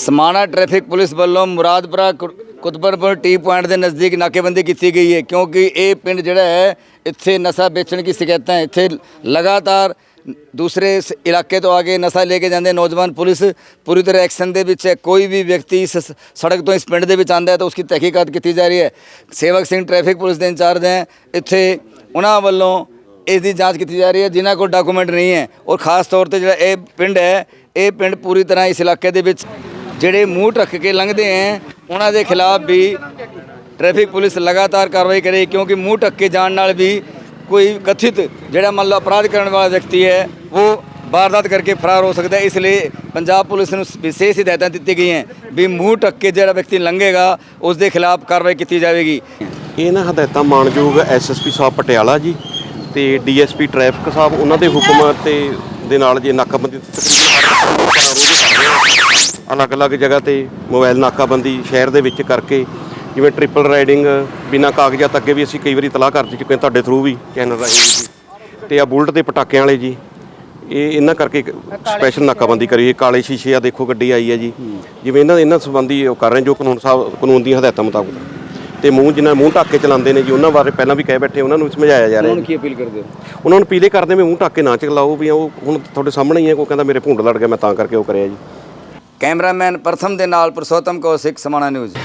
Samana traffic police ਵੱਲੋਂ ਮੁਰਾਦਪੁਰਾ ਕੁ- ਕੁਤਬਰਪੁਰ T point ਦੇ ਨਜ਼ਦੀਕ ਨਾਕੇਬੰਦੀ ਕੀਤੀ ਗਈ ਹੈ ਕਿਉਂਕਿ ਇਹ ਪਿੰਡ ਜਿਹੜਾ ਹੈ ਇੱਥੇ ਨਸ਼ਾ ਵੇਚਣ ਦੀ ਸ਼ਿਕਾਇਤਾਂ ਹੈ। ਇੱਥੇ ਲਗਾਤਾਰ ਦੂਸਰੇ ਸ- ਇਲਾਕੇ ਤੋਂ ਆ ਕੇ ਨਸ਼ਾ ਲੈ ਕੇ ਜਾਂਦੇ ਨੌਜਵਾਨ ਪੁਲਿਸ ਪੂਰੀ ਤਰ੍ਹਾਂ ਐਕਸ਼ਨ ਦੇ ਵਿੱਚ ਹੈ ਕੋਈ ਵੀ ਵਿਅਕਤੀ ਇਸ ਸ- ਸੜਕ ਤੋਂ ਇਸ ਪਿੰਡ ਦੇ ਵਿੱਚ ਆਂਦਾ ਹੈ ਤਾਂ ਉਸकी ਤਹਿਕੀਕਾਤ ਕੀਤੀ ਜਾ ਰਹੀ ਹੈ ਸੇਵਕ ਸਿੰਘ ਟ੍ਰੈਫਿਕ ਪੁਲਿਸ ਦੇ ਇੰਚਾਰਜ ਹੈ ਇੱਥੇ ਉਹਨਾਂ ਵੱਲੋਂ ਇਸ ਦੀ ਜਾਂਚ ਕੀਤੀ ਜਾ ਰਹੀ ਹੈ ਜਿਨ੍ਹਾਂ ਕੋਲ ਡਾਕੂਮੈਂਟ ਨਹੀਂ ਹੈ ਔਰ ਖਾਸ ਤੌਰ ਤੇ ਜਿਹੜਾ ਇਹ ਪਿੰਡ ਹੈ ਇਹ ਪਿੰਡ ਪੂਰੀ ਤਰ੍ਹਾਂ ਇਸ ਇਲਾਕੇ ਦੇ ਵਿੱਚ ਜਿਹੜੇ ਮੂੰਹ ਢੱਕ ਕੇ ਲੰਘਦੇ ਹੈ ਉਹਨਾਂ ਦੇ ਖਿਲਾਫ ਵੀ ਟ੍ਰੈਫਿਕ ਪੁਲਿਸ ਲਗਾਤਾਰ ਕਾਰਵਾਈ ਕਰੇ, ਕਿਉਂਕਿ ਮੂੰਹ ਢੱਕ ਕੇ ਜਾਣ ਨਾਲ ਵੀ ਕੋਈ ਕਥਿਤ ਜਿਹੜਾ ਮੰਨ ਲਓ ਅਪਰਾਧ ਕਰਨ ਵਾਲਾ ਵਿਅਕਤੀ ਹੈ, ਉਹ ਵਾਰਦਾਤ ਕਰਕੇ ਫਰਾਰ ਹੋ ਸਕਦਾ ਇਸ ਲਈ ਪੰਜਾਬ ਪੁਲਿਸ ਨੂੰ ਵਿਸ਼ੇਸ਼ ਹਦਾਇਤਾਂ ਦਿੱਤੀ ਗਈਆਂ ਵੀ ਮੂੰਹ ਢੱਕ ਕੇ ਜਿਹੜਾ ਵਿਅਕਤੀ ਲੰਘੇਗਾ, ਉਸ ਦੇ ਖਿਲਾਫ ਕਾਰਵਾਈ ਕੀਤੀ ਜਾਵੇਗੀ। ਇਹ ਨਾ ਹਦਾਇਤਾਂ ਮਾਨਯੋਗ ਐਸਐਸਪੀ ਸਾਹਿਬ ਪਟਿਆਲਾ ਜੀ ਤੇ ਡੀਐਸਪੀ ਟ੍ਰੈਫਿਕ ਸਾਹਿਬ, ਉਹਨਾਂ ਦੇ ਹੁਕਮ ਤੇ ਦੇ ਨਾਲ ਜੇ ਨਾਕਾਬੰਦੀ ਅਲੱਗ-ਅਲੱਗ ਜਗ੍ਹਾ ਤੇ ਮੋਬਾਈਲ ਨਾਕਾਬੰਦੀ ਸ਼ਹਿਰ ਦੇ ਵਿੱਚ ਕਰਕੇ ਜਿਵੇਂ ਟ੍ਰਿਪਲ ਰਾਈਡਿੰਗ ਬਿਨਾਂ ਕਾਗਜ਼ਾਤ ਅੱਗੇ ਵੀ ਅਸੀਂ ਕਈ ਵਾਰੀ ਤਲਾਹ ਕਰ ਚੁੱਕੇ ਹਾਂ ਤੁਹਾਡੇ ਥਰੂ ਵੀ ਚੈਨਲ ਰਾਈਡਿੰਗ ਜੀ। ਤੇ ਆ ਬੁਲਟ ਦੇ ਪਟਾਕਿਆਂ ਵਾਲੇ ਜੀ ਇਹ ਇਹਨਾਂ ਕਰਕੇ ਸਪੈਸ਼ਲ ਨਾਕਾਬੰਦੀ ਕਰੀ ਹੈ ਕਾਲੇ ਸ਼ੀਸ਼ੇ ਆ ਦੇਖੋ ਗੱਡੀ ਆਈ ਹੈ ਜੀ। ਜਿਵੇਂ ਇਹਨਾਂ ਇਹਨਾਂ ਸੰਬੰਧੀ ਉਹ ਕਰ ਰਹੇ ਜੋ ਕਾਨੂੰਨ ਸਾਹਿਬ ਕਾਨੂੰਨ ਦੀਆਂ ਹਦਾਇਤਾਂ ਮੁਤਾਬਕ। ਤੇ ਮੂੰਹ ਜਿਨ੍ਹਾਂ ਮੂੰਹ ਢੱਕ ਕੇ ਚਲਾਉਂਦੇ ਨੇ ਜੀ ਉਹਨਾਂ ਬਾਰੇ ਪਹਿਲਾਂ ਵੀ ਕਹਿ ਬੈਠੇ ਉਹਨਾਂ ਨੂੰ ਸਮਝਾਇਆ ਜਾ ਰਿਹਾ ਜੀ। ਕੀ ਅਪੀਲ ਕਰਦੇ ਹੋ? ਉਹਨਾਂ ਨੂੰ ਪੀਲੇ ਕਰਦੇ ਵੀ ਮੂੰਹ ਢੱਕ ਕੇ ਨਾ ਚਲਾਓ ਵੀ ਉਹ ਹੁਣ ਤੁਹਾਡੇ ਸਾਹਮਣੇ ਹੀ ਹੈ ਕੋਈ ਕਹਿੰਦਾ ਮੇਰੇ ਭੁੰਡ ਲੜ ਗਿਆ ਮੈਂ ਤਾਂ ਕਰਕੇ ਉਹ ਕਰਿਆ ਜੀ। ਕੈਮਰਾਮੈਨ ਪ੍ਰਥਮ ਦੇ ਨਾਲ ਪੁਰਸ਼ੋਤਮ ਸਿੱਖ ਸਮਾਣਾ ਨਿਊਜ਼।